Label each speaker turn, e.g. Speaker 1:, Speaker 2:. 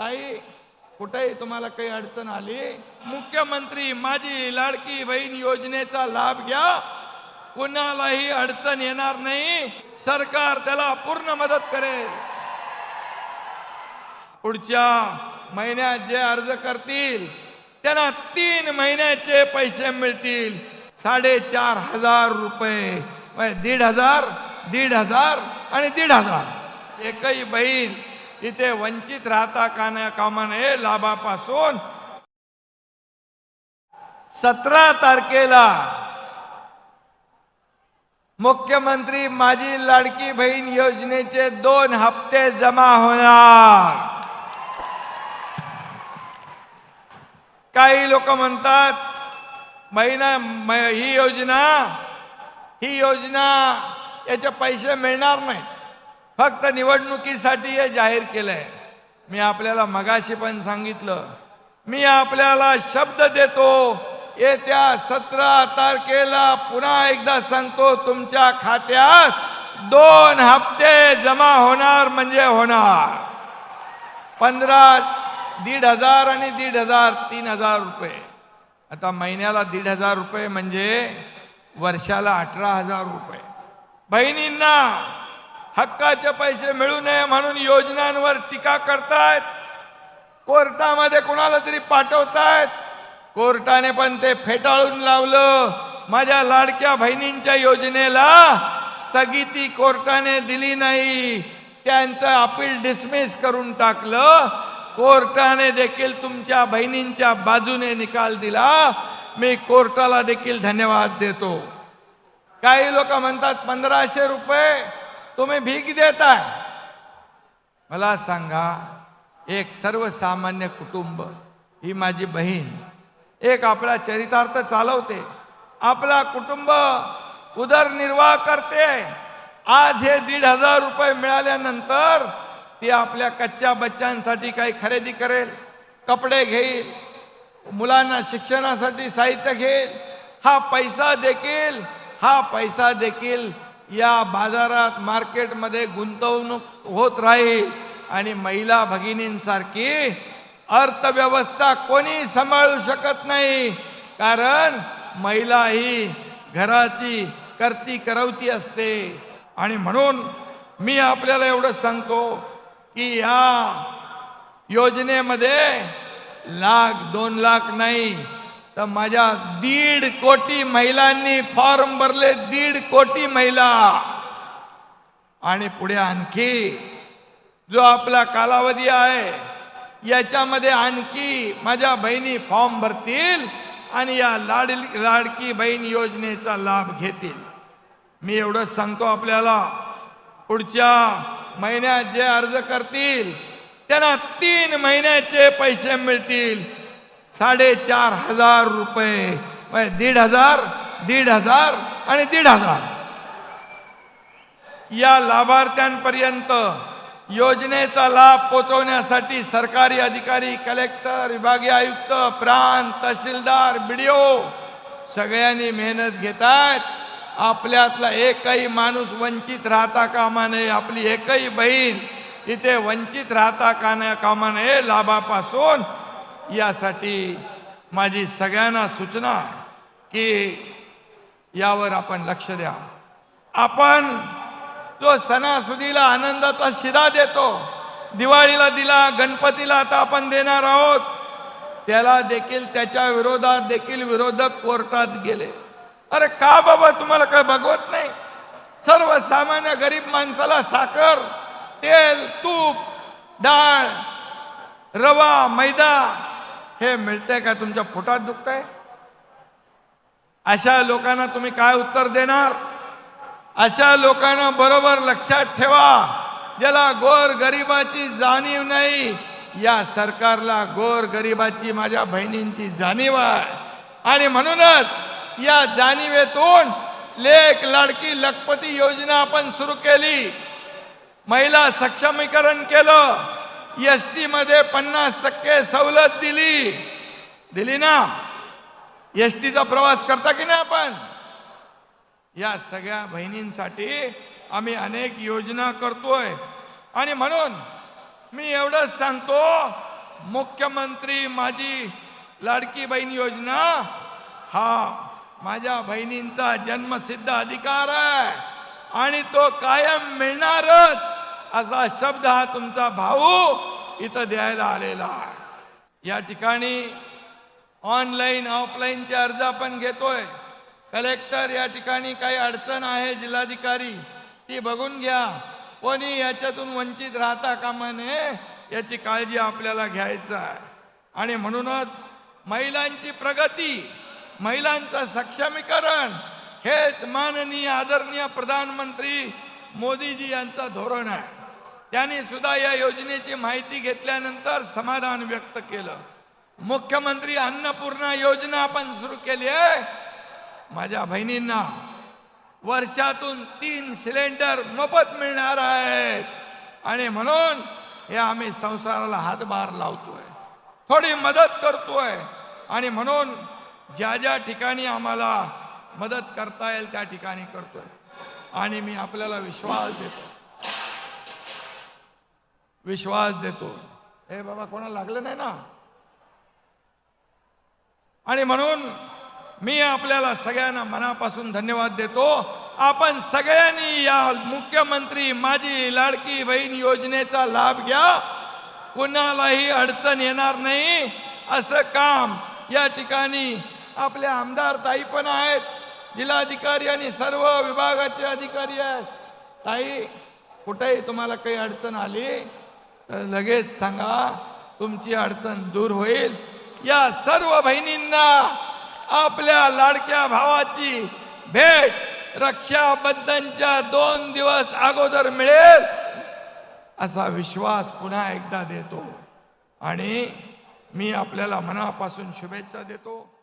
Speaker 1: ताई कुठेही तुम्हाला काही अडचण आली मुख्यमंत्री माझी लाडकी बहीण योजनेचा लाभ घ्या. कुणालाही अडचण येणार नाही. सरकार त्याला पूर्ण मदत करेल. पुढच्या महिन्यात जे अर्ज करतील त्यांना तीन महिन्याचे पैसे मिळतील. साडेचार हजार रुपये. म्हणजे दीड हजार दीड हजार आणि दीड हजार. एकही बहीण इथे वंचित राहता काना कामा नये लाभापासून. सतरा तारखेला मुख्यमंत्री माझी लाडकी बहीण योजनेचे दोन हप्ते जमा होणार. काही लोक म्हणतात महिना ही योजना ही योजना याचे पैसे मिळणार नाहीत. फक्त निवडणुकीसाठी हे जाहीर केलंय. मी आपल्याला मगाशी पण सांगितलं. मी आपल्याला शब्द देतो. येत्या सतरा तारखेला पुन्हा एकदा सांगतो तुमच्या खात्यात दोन हप्ते जमा होणार म्हणजे होणार. पंधरा दीड हजार आणि दीड हजार तीन हजार रुपये. आता महिन्याला दीड हजार रुपये म्हणजे वर्षाला अठरा हजार रुपये. बहिणींना हक्काचे पैसे मिळू नये म्हणून योजनांवर टीका करतायत. कोर्टामध्ये कोणाला तरी पाठवतायत. कोर्टाने पण ते फेटाळून लावलं. माझ्या लाडक्या बहिणींच्या योजनेला स्थगिती कोर्टाने दिली नाही. त्यांचं अपील डिसमिस करून टाकलं. कोर्टाने देखील तुमच्या बहिणींच्या बाजूने निकाल दिला. मी कोर्टाला देखील धन्यवाद देतो. काही लोक म्हणतात पंधराशे रुपये तुम्ही भीक देताय मला सांगा एक सर्वसामान्य कुटुंब ही माझी बहीण एक आपला चरितार्थ चालवते आपला कुटुंब उदरनिर्वाह करते आज हे दीड हजार रुपये मिळाल्यानंतर ती आपल्या कच्च्या बच्चांसाठी काही खरेदी करेल कपडे घेईल मुलांना शिक्षणासाठी साहित्य घेईल हा पैसा देखील हा पैसा देखील या बाजारात मार्केटमध्ये गुंतवणूक होत राहील आणि महिला भगिनींसारखी अर्थव्यवस्था कोणी सांभाळू शकत नाही. कारण महिला ही घराची करती करवती असते. आणि म्हणून मी आपल्याला एवढं सांगतो की या योजनेमध्ये लाख दोन लाख नाही तर माझ्या दीड कोटी महिलांनी फॉर्म भरले दीड कोटी महिला. आणि पुढे आणखी जो आपला कालावधी आहे याच्यामध्ये आणखी माझ्या बहिणी फॉर्म भरतील आणि या लाड लाडकी बहीण योजनेचा लाभ घेतील. मी एवढंच सांगतो आपल्याला. पुढच्या महिन्यात जे अर्ज करतील त्यांना तीन महिन्याचे पैसे मिळतील. साडेचार हजार रुपये. म्हणजे दीड हजार दीड हजार आणि दीड हजार. या लाभार्थ्यांपर्यंत योजनेचा लाभ पोचवण्यासाठी सरकारी अधिकारी कलेक्टर विभागीय आयुक्त प्रांत तहसीलदार बीडीओ सगळ्यांनी मेहनत घेतात आपल्यातला एकही माणूस वंचित राहता कामा नये. आपली एकही बहीण इथे वंचित राहता काना कामा नये. लाभापासून यासाठी माझी सगळ्यांना सूचना की यावर आपण लक्ष द्या. आपण जो सणासुदीला आनंदाचा शिदा देतो दिवाळीला दिला गणपतीला आता आपण देणार आहोत त्याला देखील त्याच्या विरोधात देखील विरोधक कोर्टात गेले. अरे का बाबा तुम्हाला काय बघवत नाही? सर्वसामान्य गरीब माणसाला साखर तेल तूप डाळ रवा मैदा हे मिळतंय का? तुमच्या पोटात दुखतंय? अशा लोकांना तुम्ही काय उत्तर देणार? अशा लोकांना बरोबर लक्षात ठेवा. ज्याला गोर गरिबाची जाणीव नाही या सरकारला गोर गरिबाची माझ्या बहिणींची जाणीव आहे. आणि म्हणूनच या जाणीवेतून लेख लाडकी लखपती योजना आपण सुरू केली. महिला सक्षमीकरण केलं. एस टी मध्ये पन्नास टक्के सवलत दिली. दिली ना? एस टीचा प्रवास करता की नाही आपण? या सगळ्या बहिणींसाठी आम्ही अनेक योजना करतोय. आणि म्हणून मी एवढंच सांगतो मुख्यमंत्री माझी लाडकी बहीण योजना हा माझ्या बहिणींचा जन्मसिद्ध अधिकार आहे. आणि तो कायम मिळणारच. असा शब्द हा तुमचा भाऊ इथं द्यायला आलेला आहे. या ठिकाणी ऑनलाईन ऑफलाईनचे अर्ज आपण घेतोय. कलेक्टर या ठिकाणी काही अडचण आहे जिल्हाधिकारी ती बघून घ्या. कोणी याच्यातून वंचित राहता कामा नये याची काळजी आपल्याला घ्यायचं आहे. आणि म्हणूनच महिलांची प्रगती महिलांचं सक्षमीकरण हेच माननीय आदरणीय प्रधानमंत्री मोदीजी यांचं धोरण आहे. त्यांनी सुद्धा या योजनेची माहिती घेतल्यानंतर समाधान व्यक्त केलं. मुख्यमंत्री अन्नपूर्णा योजना आपण सुरू केली आहे. माझ्या बहिणींना वर्षातून तीन सिलेंडर मोफत मिळणार आहेत. आणि म्हणून हे आम्ही संसाराला हातभार लावतोय. थोडी मदत करतोय. आणि म्हणून ज्या ज्या ठिकाणी आम्हाला मदत करता येईल त्या ठिकाणी करतोय. आणि मी आपल्याला विश्वास देतो. विश्वास देतो हे बाबा कोणाला लागलं नाही ना? आणि म्हणून मी आपल्याला सगळ्यांना मनापासून धन्यवाद देतो. आपण सगळ्यांनी या मुख्यमंत्री माझी लाडकी बहीण योजनेचा लाभ घ्या. कुणालाही अडचण येणार नाही. असं काम या ठिकाणी आपले आमदार ताई पण आहेत. जिल्हाधिकारी आणि सर्व विभागाचे अधिकारी आहेत. ताई कुठेही तुम्हाला काही अडचण आली लगेच सांगा तुमची अडचण दूर होईल. या सर्व बहिणींना आपल्या लाडक्या भावाची भेट रक्षाबंधनच्या दोन दिवस अगोदर मिळेल असा विश्वास पुन्हा एकदा देतो. आणि मी आपल्याला मनापासून शुभेच्छा देतो.